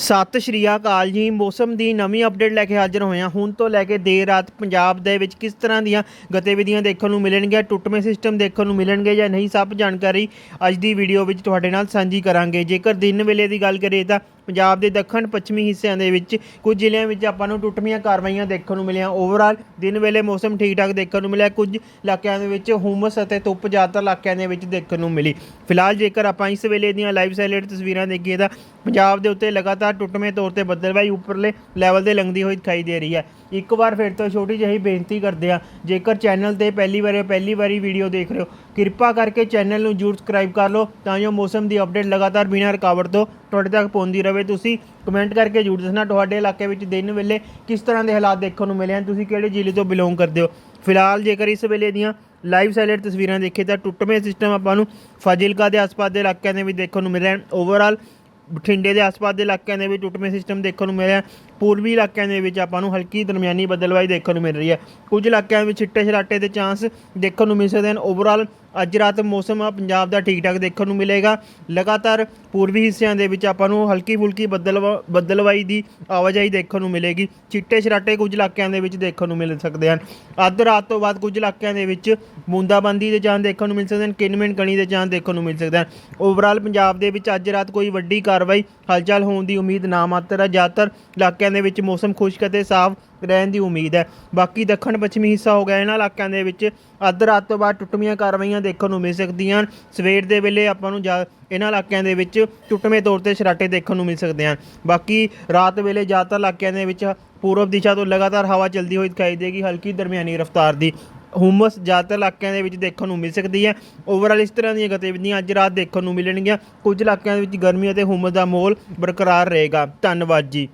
ਸਤਿ ਸ਼੍ਰੀ ਅਕਾਲ ਜੀ। ਮੌਸਮ ਦੀ ਨਵੀਂ ਅਪਡੇਟ ਲੈ ਕੇ ਹਾਜ਼ਰ ਹੋਏ ਹਾਂ। ਹੁਣ ਤੋਂ ਲੈ ਕੇ ਦੇਰ ਰਾਤ ਪੰਜਾਬ ਦੇ ਵਿੱਚ ਕਿਸ ਤਰ੍ਹਾਂ ਦੀਆਂ ਗਤੀਵਿਧੀਆਂ ਦੇਖਣ ਨੂੰ ਮਿਲਣਗੀਆਂ, ਟੁੱਟਵੇਂ ਸਿਸਟਮ ਦੇਖਣ ਨੂੰ ਮਿਲਣਗੇ ਜਾਂ ਨਹੀਂ, ਸਭ ਜਾਣਕਾਰੀ ਅੱਜ ਦੀ ਵੀਡੀਓ ਵਿੱਚ ਤੁਹਾਡੇ ਨਾਲ ਸਾਂਝੀ ਕਰਾਂਗੇ। ਜੇਕਰ ਦਿਨ ਵੇਲੇ ਦੀ ਗੱਲ ਕਰੀਏ ਤਾਂ ਪੰਜਾਬ ਦੇ ਦੱਖਣ ਪੱਛਮੀ ਹਿੱਸਿਆਂ ਦੇ ਵਿੱਚ ਕੁਝ ਜ਼ਿਲ੍ਹਿਆਂ ਵਿੱਚ ਆਪਾਂ ਨੂੰ ਟੁੱਟਵੀਆਂ ਕਾਰਵਾਈਆਂ ਦੇਖਣ ਨੂੰ ਮਿਲੀਆਂ। ਓਵਰਆਲ ਦਿਨ ਵੇਲੇ ਮੌਸਮ ਠੀਕ ਠਾਕ ਦੇਖਣ ਨੂੰ ਮਿਲਿਆ। ਕੁਝ ਇਲਾਕਿਆਂ ਦੇ ਵਿੱਚ ਹੁਮਸ ਅਤੇ ਧੁੱਪ ਜ਼ਿਆਦਾਤਰ ਇਲਾਕਿਆਂ ਦੇ ਵਿੱਚ ਦੇਖਣ ਨੂੰ ਮਿਲੀ। ਫਿਲਹਾਲ ਜੇਕਰ ਆਪਾਂ ਇਸ ਵੇਲੇ ਦੀਆਂ ਲਾਈਵ ਸੈਲੇਟ ਤਸਵੀਰਾਂ ਦੇਖੀਏ ਤਾਂ ਪੰਜਾਬ ਦੇ ਉੱਤੇ ਲਗਾਤਾਰ ਟੁੱਟਵੇਂ ਤੌਰ ਤੇ ਬੱਦਲਵਾਈ ਉੱਪਰਲੇ ਲੈਵਲ ਤੇ ਲੰਘਦੀ ਹੋਈ ਦਿਖਾਈ ਦੇ ਰਹੀ ਹੈ। ਇੱਕ ਵਾਰ ਫਿਰ ਤੋਂ ਛੋਟੀ ਜਿਹੀ ਬੇਨਤੀ ਕਰਦੇ ਆ ਜੇਕਰ ਚੈਨਲ ਤੇ ਪਹਿਲੀ ਵਾਰ ਪਹਿਲੀ ਵਾਰੀ ਵੀਡੀਓ ਦੇਖ ਰਹੇ ਹੋ, ਕਿਰਪਾ ਕਰਕੇ ਚੈਨਲ ਨੂੰ ਜਰੂਰ ਸਬਸਕ੍ਰਾਈਬ ਕਰ ਲਓ, ਤਾਂ ਜੋ ਮੌਸਮ ਦੀ ਅਪਡੇਟ ਲਗਾਤਾਰ ਬਿਨਾਂ ਰੁਕਾਵਟ ਤੋਂ ਤੁਹਾਡੇ ਤੱਕ ਪਹੁੰਚਦੀ ਰਹੇ। ਤੁਸੀਂ ਕਮੈਂਟ ਕਰਕੇ ਜਰੂਰ ਦੱਸਣਾ ਤੁਹਾਡੇ ਇਲਾਕੇ ਵਿੱਚ ਦਿਨ ਵੇਲੇ ਕਿਸ ਤਰ੍ਹਾਂ ਦੇ ਹਾਲਾਤ ਦੇਖਣ ਨੂੰ ਮਿਲੇ ਹਨ, ਤੁਸੀਂ ਕਿਹੜੇ ਜ਼ਿਲ੍ਹੇ ਤੋਂ ਬਿਲੋਂਗ ਕਰਦੇ ਹੋ। ਫਿਲਹਾਲ ਜੇਕਰ ਇਸ ਵੇਲੇ ਦੀਆਂ ਲਾਈਵ ਸਾਈਲੈਂਟ ਤਸਵੀਰਾਂ ਦੇਖੀਏ ਤਾਂ ਟੁੱਟਵੇਂ ਸਿਸਟਮ ਆਪਾਂ ਨੂੰ ਫਾਜ਼ਿਲਕਾ ਦੇ ਆਸ-ਪਾਸ ਦੇ ਇਲਾਕਿਆਂ ਦੇ ਵਿੱਚ ਦੇਖਣ ਨੂੰ ਮਿਲ ਰਿਹਾ ਹੈ। ਓਵਰਆਲ ਬਠਿੰਡੇ ਦੇ ਆਸ-ਪਾਸ ਦੇ ਇਲਾਕਿਆਂ ਦੇ ਵਿੱਚ ਟੁੱਟਵੇਂ ਸਿਸਟਮ ਦੇਖਣ ਨੂੰ ਮਿਲਿਆ ਪੂਰਬੀ ਇਲਾਕਿਆਂ ਦੇ ਵਿੱਚ ਆਪਾਂ ਨੂੰ ਹਲਕੀ ਦਰਮਿਆਨੀ ਬੱਦਲਵਾਈ ਦੇਖਣ ਨੂੰ ਮਿਲ ਰਹੀ ਹੈ। ਕੁਝ ਇਲਾਕਿਆਂ ਵਿੱਚ ਛਿੱਟੇ ਛਰਾਟੇ ਦੇ ਚਾਂਸ ਦੇਖਣ ਨੂੰ ਮਿਲ ਸਕਦੇ ਹਨ। ਓਵਰਆਲ ਅੱਜ ਰਾਤ ਮੌਸਮ ਪੰਜਾਬ ਦਾ ਠੀਕ ਠਾਕ ਦੇਖਣ ਨੂੰ ਮਿਲੇਗਾ। ਲਗਾਤਾਰ ਪੂਰਬੀ ਹਿੱਸਿਆਂ ਦੇ ਵਿੱਚ ਆਪਾਂ ਨੂੰ ਹਲਕੀ ਫੁਲਕੀ ਬੱਦਲਵਾ ਬੱਦਲਵਾਈ ਦੀ ਆਵਾਜਾਈ ਦੇਖਣ ਨੂੰ ਮਿਲੇਗੀ। ਚਿੱਟੇ ਸ਼ਰਾਟੇ ਕੁਝ ਇਲਾਕਿਆਂ ਦੇ ਵਿੱਚ ਦੇਖਣ ਨੂੰ ਮਿਲ ਸਕਦੇ ਹਨ। ਅੱਧ ਰਾਤ ਤੋਂ ਬਾਅਦ ਕੁਝ ਇਲਾਕਿਆਂ ਦੇ ਵਿੱਚ ਬੂੰਦਾਬਾਂਦੀ ਦੇ ਚਾਂਸ ਦੇਖਣ ਨੂੰ ਮਿਲ ਸਕਦੇ ਹਨ ਕਿਨਮਿੰਟ ਕਣੀ ਦੇ ਚਾਂਸ ਦੇਖਣ ਨੂੰ ਮਿਲ ਸਕਦੇ ਹਨ। ਓਵਰਆਲ ਪੰਜਾਬ ਦੇ ਵਿੱਚ ਅੱਜ ਰਾਤ ਕੋਈ ਵੱਡੀ ਕਾਰਵਾਈ, ਹਲਚਲ ਹੋਣ ਦੀ ਉਮੀਦ ਨਾ ਮਾਤਰ ਹੈ। ਜ਼ਿਆਦਾਤਰ ਇਲਾਕਿਆਂ ਦੇ ਵਿੱਚ ਮੌਸਮ ਖੁਸ਼ਕ ਅਤੇ ਸਾਫ਼ ਰਹਿਣ ਦੀ ਉਮੀਦ ਹੈ। ਬਾਕੀ ਦੱਖਣ ਪੱਛਮੀ ਹਿੱਸਾ ਹੋ ਗਿਆ। ਇਹਨਾਂ ਇਲਾਕਿਆਂ ਦੇ ਵਿੱਚ ਅੱਧ ਰਾਤ ਤੋਂ ਬਾਅਦ ਟੁੱਟਵੀਆਂ ਕਾਰਵਾਈਆਂ ਦੇਖਣ ਨੂੰ ਮਿਲ ਸਕਦੀਆਂ ਹਨ। ਸਵੇਰ ਦੇ ਵੇਲੇ ਆਪਾਂ ਨੂੰ ਜਾ ਇਹਨਾਂ ਇਲਾਕਿਆਂ ਦੇ ਵਿੱਚ ਟੁੱਟਵੇਂ ਤੌਰ ਤੇ ਸਰਾਟੇ ਦੇਖਣ ਨੂੰ ਮਿਲ ਸਕਦੇ ਹਨ। ਬਾਕੀ ਰਾਤ ਵੇਲੇ ਜ਼ਿਆਦਾਤਰ ਇਲਾਕਿਆਂ ਦੇ ਵਿੱਚ ਪੂਰਬ ਦਿਸ਼ਾ ਤੋਂ ਲਗਾਤਾਰ ਹਵਾ ਚੱਲਦੀ ਹੋਈ ਦਿਖਾਈ ਦੇਗੀ। ਹਲਕੀ ਦਰਮਿਆਨੀ ਰਫ਼ਤਾਰ ਦੀ ਹੁਮਸ ਜ਼ਿਆਦਾਤਰ ਇਲਾਕਿਆਂ ਦੇ ਵਿੱਚ ਦੇਖਣ ਨੂੰ ਮਿਲ ਸਕਦੀ ਹੈ। ਓਵਰਆਲ ਇਸ ਤਰ੍ਹਾਂ ਦੀਆਂ ਗਤੀਵਿਧੀਆਂ ਅੱਜ ਰਾਤ ਦੇਖਣ ਨੂੰ ਮਿਲਣਗੀਆਂ। ਕੁਝ ਇਲਾਕਿਆਂ ਦੇ ਵਿੱਚ ਗਰਮੀ ਅਤੇ ਹੁਮਸ ਦਾ ਮਾਹੌਲ ਬਰਕਰਾਰ ਰਹੇਗਾ। ਧੰਨਵਾਦ ਜੀ।